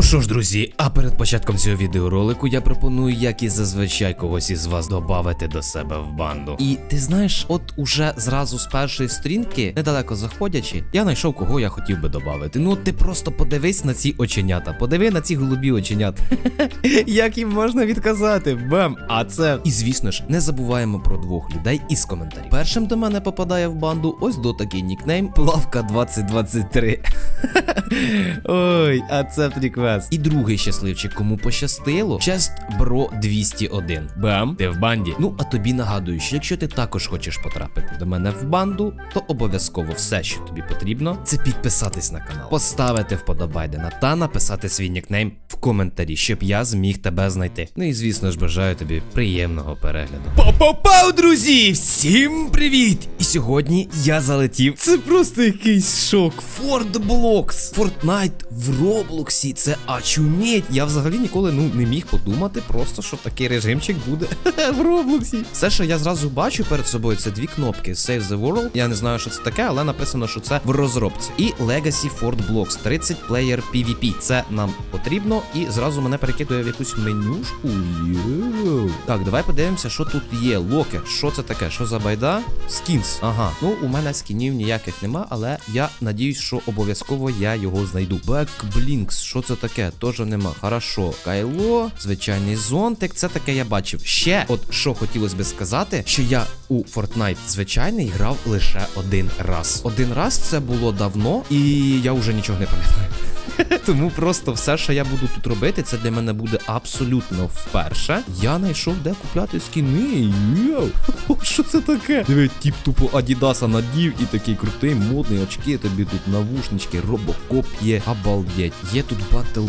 Ну що ж, друзі, а перед початком цього відеоролику я пропоную, як і зазвичай когось із вас додати до себе в банду. І ти знаєш, от уже зразу з першої стрінки, недалеко заходячи, я знайшов кого я хотів би додати. Ну ти просто подивись на ці оченята, подиви на ці голубі оченята. Як їм можна відказати? Бем! А це. І звісно ж, не забуваємо про двох людей із коментарів. Першим до мене попадає в банду ось до такий нікнейм Плавка 2023. Ой, а це тріквест. І другий щасливчик, кому пощастило, Чест Бро 201. Бам, ти в банді. Ну а тобі нагадую, що якщо ти також хочеш потрапити до мене в банду, то обов'язково все, що тобі потрібно, це підписатись на канал, поставити вподобайдена та написати свій нікнейм коментарі, щоб я зміг тебе знайти. Ну і звісно ж бажаю тобі приємного перегляду. Па-па-пау, друзі! Всім привіт! І сьогодні я залетів. Це просто якийсь шок. Форт Блокс. Фортнайт в Роблоксі. Це очуметь. Я взагалі ніколи ну не міг подумати, просто що такий режимчик буде в Роблоксі. Все, що я зразу бачу перед собою, це дві кнопки: Save the World. Я не знаю, що це таке, але написано, що це в розробці. І Legacy Fort Blocks 30 Player PvP. Це нам потрібно. І зразу мене перекидує в якусь менюшку. Йоу. Так, давай подивимося, що тут є. Локе. Що це таке? Що за байда? Скінс. Ага. Ну, у мене скінів ніяких нема, але я надіюсь, що обов'язково я його знайду. Бекблінкс. Що це таке? Тоже нема. Хорошо. Кайло, звичайний зонтик. Це таке я бачив. Ще, от що хотілося би сказати, що я у Fortnite звичайний грав лише один раз. Один раз це було давно, і я вже нічого не пам'ятаю. Тому просто все, що я буду тут робити, це для мене буде абсолютно вперше. Я знайшов, де купляти скіни. Йоу! Що це таке? Диви, тіп тупо Адідаса надів і такий крутий, модний очки. Тобі тут навушнички, робокоп є. Обалдеть. Є тут батл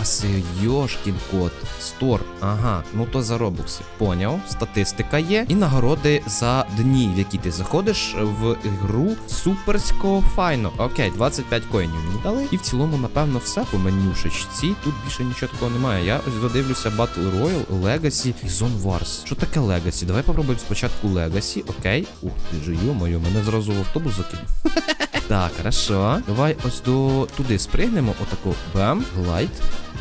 паси, йошкін кот. Стор. Ага, ну то за робокси. Поняв. Статистика є. І нагороди за дні, в які ти заходиш в гру суперсько файно. Окей, 25 коїнів мені дали. І в цілому, напевно, все по менюшечці. Тут більше нічого такого немає. Я ось додивлюся Battle Royale, Legacy і Zone Wars. Що таке Legacy? Давай попробуємо спочатку Legacy. Окей. Ух ти ж, йо-моє, мене зразу в автобус закинув. Так, хорошо. Давай ось до туди спригнемо. Отако. Бам. Глайд.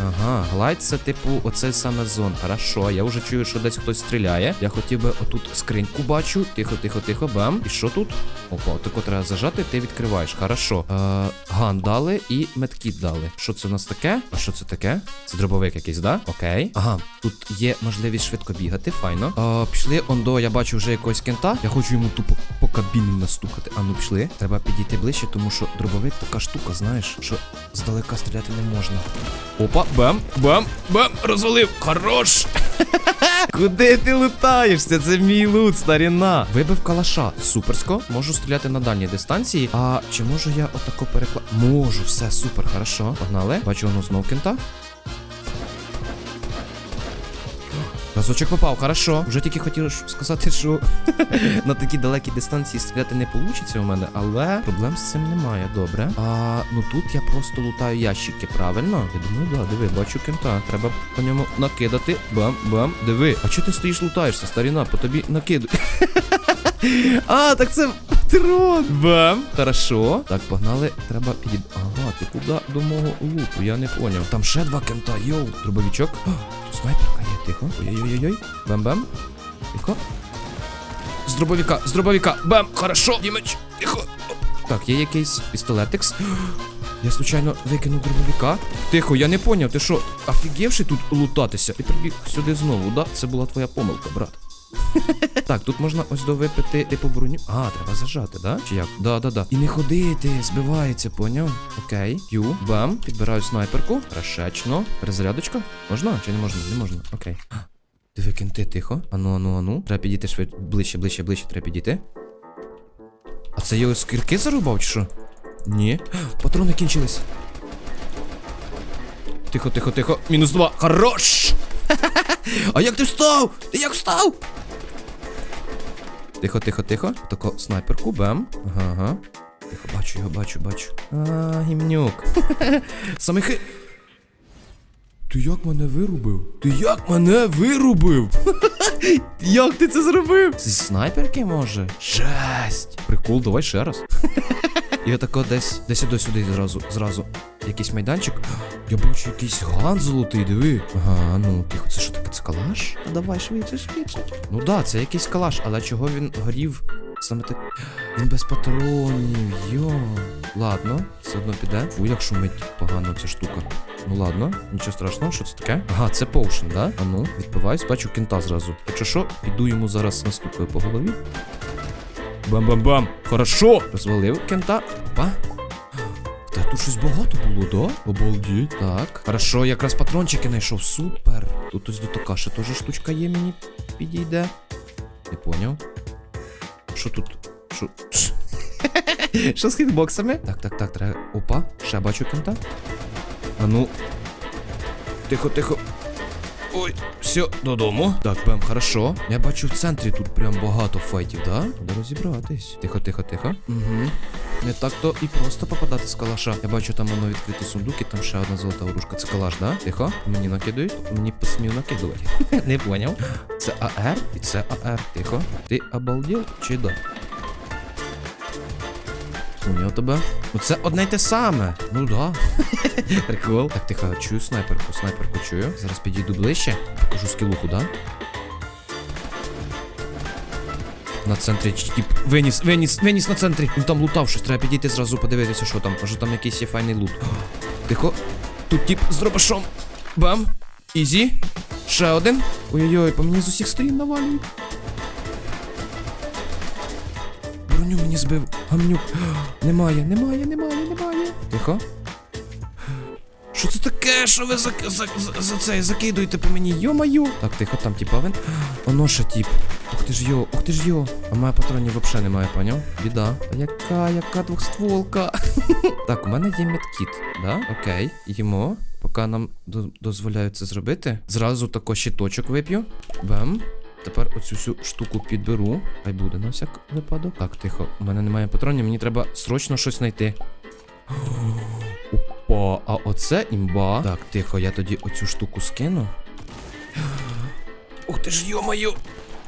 Ага, глайд це типу оце саме зон. Хорошо, я вже чую, що десь хтось стріляє. Я хотів би отут скриньку бачу. Тихо, тихо, тихо, бам. І що тут? Опа, тако треба зажати, ти відкриваєш. Хорошо. Е, ган дали і медкіт дали. Що це у нас таке? А що це таке? Це дробовик якийсь, да? Окей. Ага, тут є можливість швидко бігати, файно. Е, пішли, ондо, я бачу вже якогось кента. Я хочу йому тупо по кабіні настукати. А ну пішли. Треба підійти ближче, тому що дробовик така штука, знаєш, що здалека стріляти не можна. Опа, бам, бам, бам, розвалив. Хорош. Куди ти лутаєшся? Це мій лут, старіна. Вибив калаша. Суперсько. Можу стріляти на дальній дистанції. А чи можу я отако перекла... Можу, все, супер, хорошо. Погнали. Бачу воно знов кента. Разочок попав, хорошо. Вже тільки хотів сказати, що на такій далекій дистанції стріляти не вийде у мене, але проблем з цим немає, добре. А ну тут я просто лутаю ящики, правильно? Я думаю, да, диви, бачу кента. Треба по ньому накидати. Бам-бам. Диви. А чого ти стоїш лутаєшся, старіна? По тобі накидуй. А, так це патрон. Бам. Хорошо. Так, погнали. Треба підійти. Ага, ти куди до мого луту? Я не поняв. Там ще два кента, йоу. Дробовичок. Тут снайперка є, тихо. Ой-ой-ой-ой. Бам-бам. Тихо. З дробовика, з дробовика. Бам! Хорошо, Дімич. Тихо. Так, є якийсь пістолетикс. Я случайно викинув дробовика. Тихо, я не поняв, ти що, офігівши тут лутатися? Ти прибіг сюди знову, да? Це була твоя помилка, брат. Так, тут можна ось довипити типу броню. А, треба зажати, да? Чи як? Да, да, да. І не ходити, збивається, поняв? Окей. Ю, бам. Підбираю снайперку. Рашечно. Перезарядочка? Можна? Чи не можна? Не можна. Окей. Диви, кенти, тихо. Ану, ану, ану. Треба підійти швидше. Ближче, ближче, ближче, треба підійти. А це його з кірки зарубав, чи що? Ні. Патрони кінчились. Тихо, тихо, тихо. Мінус два. Хорош! А як ти встав? Ти як встав? Тихо, тихо, тихо. Тако снайперку, бем. Ага, ага. Тихо, бачу його, бачу, бачу. А, гімнюк. Саме хи. Ти як мене вирубив? Ти як мене вирубив? як ти це зробив? Зі снайперки може? Жесть. Прикол, давай ще раз. І отако десь, десь сюди сюди зразу, зразу. Якийсь майданчик. Я бачу якийсь ган золотий, диви. Ага, ну тихо, це що таке? Це калаш? Давай швидше, швидше. Ну да, це якийсь калаш, але чого він горів саме так. Він без патронів, йо. Ладно, все одно піде. Фу, як шумить погано ця штука. Ну ладно, нічого страшного, що це таке? Ага, це поушен, да? А ну, відпиваюсь, бачу кінта зразу. Якщо що, піду йому зараз настукаю по голові. Бам-бам-бам! Хорошо! Розвалив кента. Опа. Тут щось багато було, да? Обалдеть. Так. Хорошо, якраз патрончики знайшов. Супер. Тут ось до така ще теж штучка є, мені підійде. Не поняв. Що тут? Що? Що з хітбоксами? Так, так, так, треба. Опа, ще бачу кента. А ну. Тихо, тихо. Ой, все, додому. Так, прям хорошо. Я бачу в центрі тут прям багато файтів, да? Треба розібратись. Тихо, тихо, тихо. Угу. Не так то і просто попадати з калаша. Я бачу там воно відкриті сундуки, там ще одна золота оружка. Це калаш, да? Тихо. Мені накидають. Мені посмів накидувати. Не поняв. Це АР і це АР. Тихо. Ти обалдел чи да? Поняв тебе. Ну це одне й те саме. Ну да. Прикол. Так, тихо, чую снайперку, снайперку чую. Зараз підійду ближче. Покажу скілуху, да? На центрі тип виніс, виніс, виніс на центрі. Він там лутав щось, треба підійти зразу подивитися, що там. Може там якийсь є файний лут. Тихо. Тут тип з дробашом. Бам. Ізі. Ще один. Ой-ой-ой, по мені з усіх сторін навалюють. Броню мені збив. Гамнюк. Немає, немає, немає, немає. Тихо. Що це таке? Що ви за, за, за, за це закидуєте по мені? Йо-маю. Так, тихо, там типа він. Оно ще тип. Ух ти ж йо, ух ти ж йо. А моя патронів взагалі немає, поняв? Біда. А яка, яка двохстволка? так, у мене є медкіт, да? Окей. Їмо. Поки нам до- дозволяють це зробити. Зразу тако щиточок вип'ю. Бем. Тепер оцю всю штуку підберу. Хай буде на всяк випадок. Так, тихо. У мене немає патронів, мені треба срочно щось знайти. Опа, а оце імба. Так, тихо, я тоді оцю штуку скину. Ух ти ж йо-моє!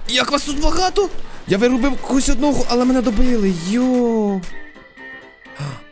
Як вас тут багато? Я вирубив когось одного, але мене добили. Йо.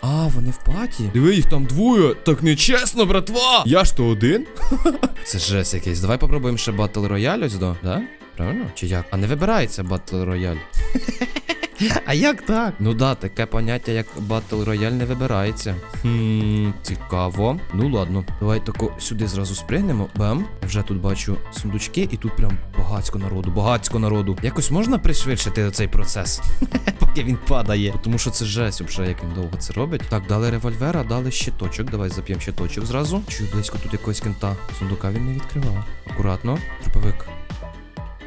А, вони в паті. Диви, їх там двоє. Так нечесно, братва. Я ж то один. Це жесть якийсь. Давай попробуємо ще батл рояль ось до, да? Правильно? Чи як? А не вибирається батл рояль. А як так? Ну да, таке поняття, як батл рояль не вибирається. Хм, цікаво. Ну ладно, давай тако сюди зразу спригнемо. Бам. Я вже тут бачу сундучки, і тут прям багацько народу, багацько народу. Якось можна пришвидшити цей процес, поки він падає. Тому що це жесть, вже як він довго це робить. Так, дали револьвера, дали щиточок. Давай зап'ємо щиточок зразу. Чую близько тут якогось кента. Сундука він не відкривав. Акуратно. Труповик.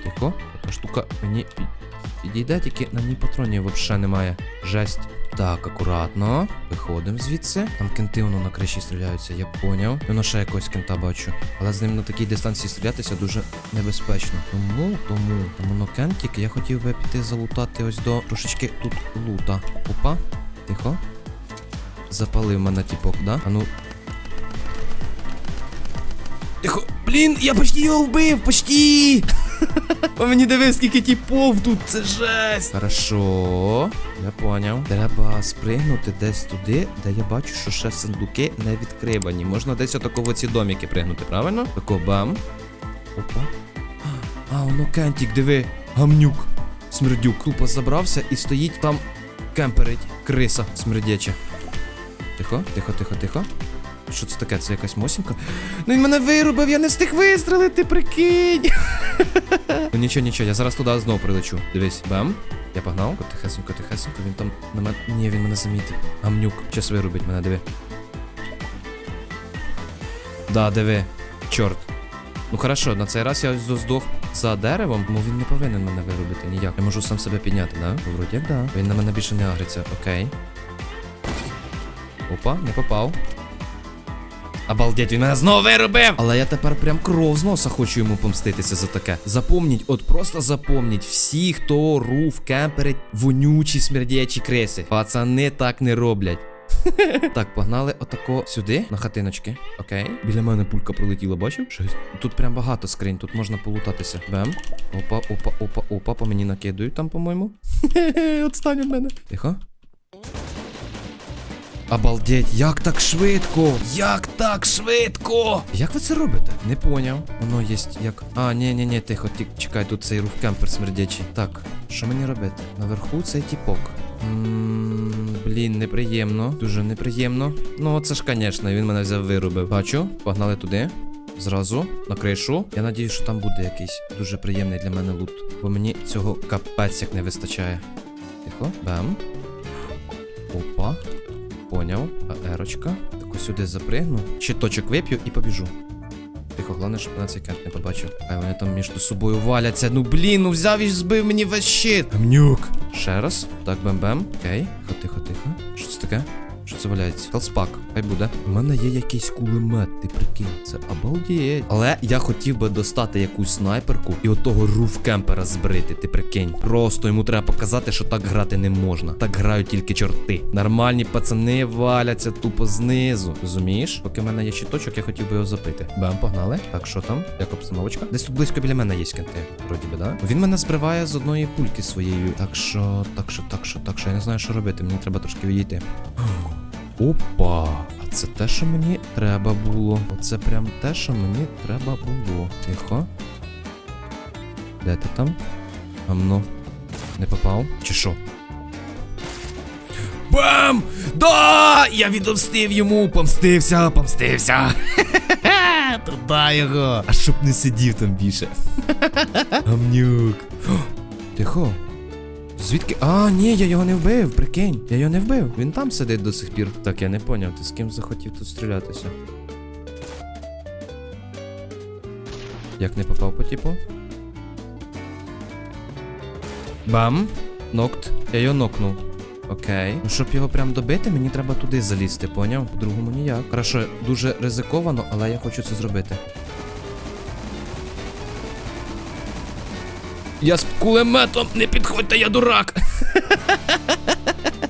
Тихо. Така штука мені підійде, тільки на ній патронів взагалі немає. Жесть. Так, акуратно. Виходимо звідси. Там кенти воно на криші стріляються, я поняв. Воно ще якогось кента бачу. Але з ним на такій дистанції стрілятися дуже небезпечно. Тому, тому, там воно кентик. Я хотів би піти залутати ось до трошечки тут лута. Опа. Тихо. Запалив мене тіпок, да? А ну. Тихо. Блін, я почти його вбив, почти! А мені диви, скільки тіпов тут, це жесть. Хорошо, я поняв. Треба спригнути десь туди, де я бачу, що ще сундуки не відкривані. Можна десь отако в оці доміки пригнути, правильно? Тако бам. Опа. А, воно кентік, диви. Гамнюк. Смердюк. Тупо забрався і стоїть там кемперить. Криса смердяча. Тихо, тихо, тихо, тихо. Що це таке? Це якась мосінка? Ну він мене вирубив, я не встиг вистрелити, прикинь. Ну нічого, нічого, я зараз туди знову прилечу. Дивись, бам. Я погнав. Тихесенько, тихесенько, він там на мене. Ні, він мене замітив. Гамнюк. Щас вирубить мене, диви. Да, диви. Чорт. Ну хорошо, на цей раз я здох за деревом, тому він не повинен мене вирубити ніяк. Я можу сам себе підняти, да? Вроді да. Він на мене більше не агриться, окей. Опа, не попав. Обалдеть, він мене знову виробив! Але я тепер прям кров з носа хочу йому помститися за таке. Запомніть, от просто запомніть, всі, хто рув, кемперить, вонючі смердячі криси. Пацани так не роблять. так, погнали отако сюди, на хатиночки. Окей. Біля мене пулька пролетіла, бачив? Щось. Тут прям багато скринь, тут можна полутатися. Бем. Опа, опа, опа, опа, по мені накидують там, по-моєму. Отстань від мене. Тихо. Обалдеть, як так швидко? Як так швидко? Як ви це робите? Не поняв. Воно є як. А, ні, ні, ні, тихо, ті, чекай, тут цей рух кемпер смердячий. Так, що мені робити? Наверху цей тіпок. М, Блін, неприємно. Дуже неприємно. Ну, це ж, звісно, він мене взяв вирубив. Бачу, погнали туди. Зразу на кришу. Я надію, що там буде якийсь дуже приємний для мене лут. Бо мені цього капець як не вистачає. Тихо, бам. Опа. Поняв. Так. Таку сюди запригну. Щиточок вип'ю і побіжу. Тихо, головне, щоб на цей кент не побачив. Хай вони там між собою валяться. Ну блін, ну взяв і збив мені весь щит. Гамнюк. Ще раз. Так, бем-бем. Окей. Тихо, тихо, тихо. Що це таке? Що це валяється? Хелспак, хай буде. У мене є якийсь кулемет, ти прикинь. Це обалдіє. Але я хотів би достати якусь снайперку і отого руф кемпера збрити, ти прикинь. Просто йому треба показати, що так грати не можна. Так грають тільки чорти. Нормальні пацани валяться тупо знизу. Розумієш? Поки в мене є щиточок, я хотів би його запити. Бам, погнали. Так, що там? Як обстановочка? Десь тут близько біля мене є кенти. Вроді би, да? Він мене збриває з одної пульки своєю. Так що, так що, так що, так що, я не знаю, що робити. Мені треба трошки відійти. Опа! А це те, що мені треба було. Оце прям те, що мені треба було. Тихо. Де ти там? Гамно. Не попав? Чи що? Бам! Да! Я відомстив йому! Помстився, помстився! Туда його! А щоб не сидів там більше. Гамнюк. Тихо. Звідки? А, ні, я його не вбив, прикинь. Я його не вбив. Він там сидить до сих пір. Так, я не поняв, ти з ким захотів тут стрілятися. Як не попав по типу? Бам! Нокт. Я його нокнув. Окей. Ну, щоб його прям добити, мені треба туди залізти, поняв? По-другому ніяк. Хорошо, дуже ризиковано, але я хочу це зробити. Я з кулеметом, не підходьте, я дурак.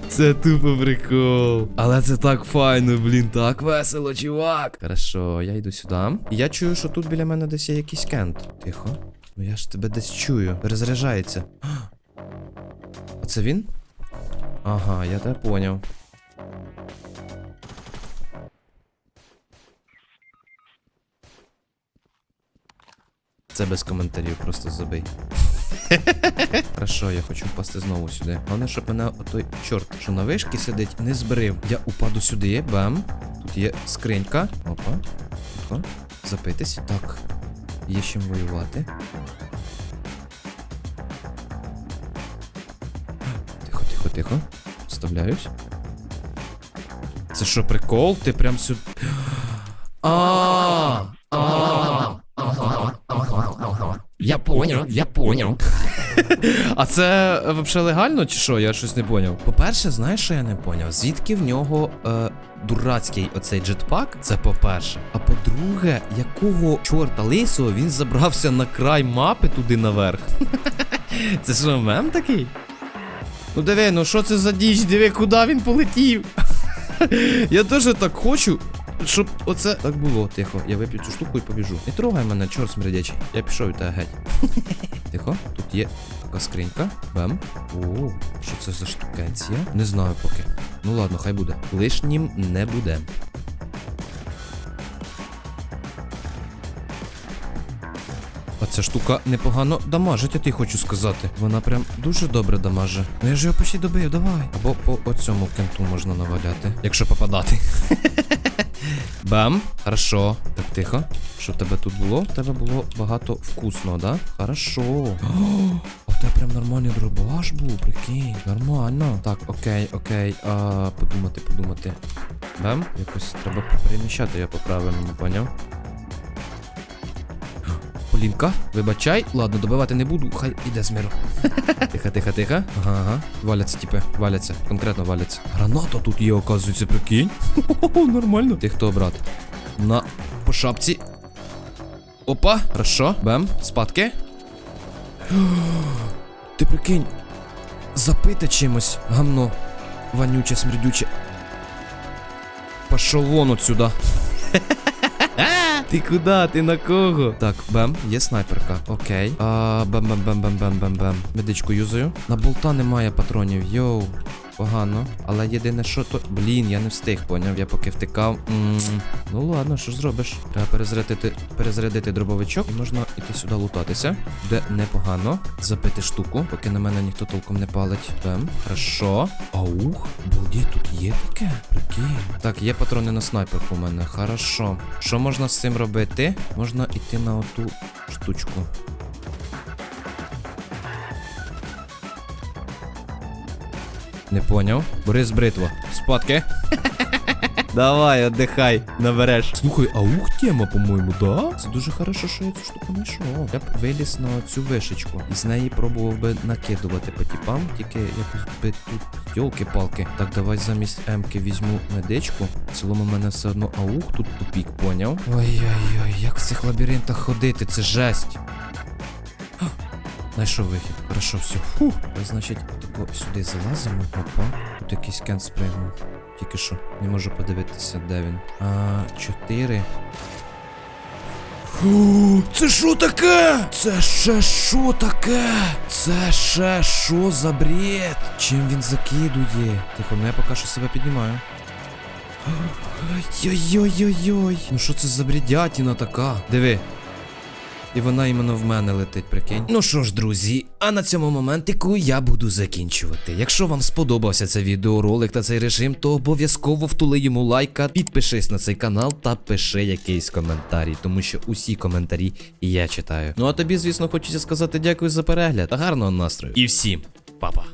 Це тупо прикол. Але це так файно, блін, так весело, чувак. Хорошо, я йду сюди. Я чую, що тут біля мене десь є якийсь кент. Тихо. Ну я ж тебе десь чую. Перезаряджається. А це він? Ага, я тебе поняв. Це без коментарів, просто забий. Хорошо, я хочу впасти знову сюди. Головне, щоб мене отой чорт, що на вишки сидить, не збрив. Я упаду сюди, бам. Тут є скринька. Опа. Тихо. Запитись. Так. Є з чим воювати. Тихо, тихо, тихо. Вставляюсь. Це що, прикол? Ти прям сюди. А. Я понял, я понял. А це е, вообще легально чи що? Я щось не поняв. По-перше, знаєш, що я не поняв? Звідки в нього е, дурацький оцей джетпак? Це по-перше. А по-друге, якого чорта лисого він забрався на край мапи туди наверх? Це що, мем такий? Ну диви, ну що це за діч? Диви, куди він полетів? Я теж так хочу. Щоб оце так було, тихо. Я вип'ю цю штуку і побіжу. Не трогай мене, чорт смердячий. Я пішов від тебе геть. Тихо, тут є така скринька. Бем. О, що це за штукенція? Не знаю поки. Ну ладно, хай буде. Лишнім не буде. А ця штука непогано дамажить, я ти хочу сказати. Вона прям дуже добре дамаже. Ну я ж його почти добив, давай. Або по оцьому кенту можна наваляти, якщо попадати. Бам. Хорошо. Так, тихо. Що в тебе тут було? В тебе було багато вкусного, да? Хорошо. О, тебе прям нормальний дробаш був, прикинь. Нормально. Так, окей, окей. А, подумати, подумати. Бам. Якось треба приміщати, я по-правильному поняв. Полінка, вибачай. Ладно, добивати не буду, хай іде з миру. Тихо, тихо, тихо. Ага, ага. Валяться, типи, валяться. Конкретно валяться. Граната тут є, оказується, прикинь. Нормально. Ти хто, брат? На по шапці. Опа, хорошо. Бем, спадки. Ти прикинь. Запити чимось, гамно. Вонюче, смердюче. Пошел вон отсюда. Ти куди? Ти на кого? Так, бем, є снайперка. Окей. А, бем бем бем бем бем бем бем Медичку юзаю. На болта немає патронів. Йоу. Погано. Але єдине, що то. Блін, я не встиг, поняв. Я поки втикав. Ну ладно, що зробиш? Треба перезарядити, перезарядити дробовичок і можна іти сюди лутатися. Буде непогано. Забити штуку, поки на мене ніхто толком не палить. Бем. Хорошо. Аух, балді, тут є таке. Прикинь. Так, є патрони на снайперку у мене. Хорошо. Що можна з цим робити? Можна іти на оту штучку. Не поняв. Борис бритва. Спадки. Давай, отдихай, набереш. Слухай, аух тема, по-моєму, да? Це дуже хорошо, що я цю штуку знайшов. Я б виліз на цю вишечку і з неї пробував би накидувати по тіпам, тільки якось би тут йолки-палки. Так, давай замість М-ки візьму медичку. В цілому мене все одно аух тут тупік, поняв? Ой-ой-ой, як в цих лабіринтах ходити, це жесть. Знайшов вихід. Хорошо, все. Фух. Значить, тако сюди залазимо. Опа. Тут якийсь кент спригнув. Тільки що. Не можу подивитися, де він. А, чотири. Фу, це що таке? Це ще що таке? Це ще що за бред? Чим він закидує? Тихо, ну я поки що себе піднімаю. Ой-ой-ой-ой-ой. Ну що це за бредятіна така? Диви. І вона іменно в мене летить, прикинь. Ну що ж, друзі, а на цьому моментику я буду закінчувати. Якщо вам сподобався цей відеоролик та цей режим, то обов'язково втули йому лайка, підпишись на цей канал та пиши якийсь коментарій, тому що усі коментарі я читаю. Ну а тобі, звісно, хочеться сказати дякую за перегляд та гарного настрою. І всім, па-па.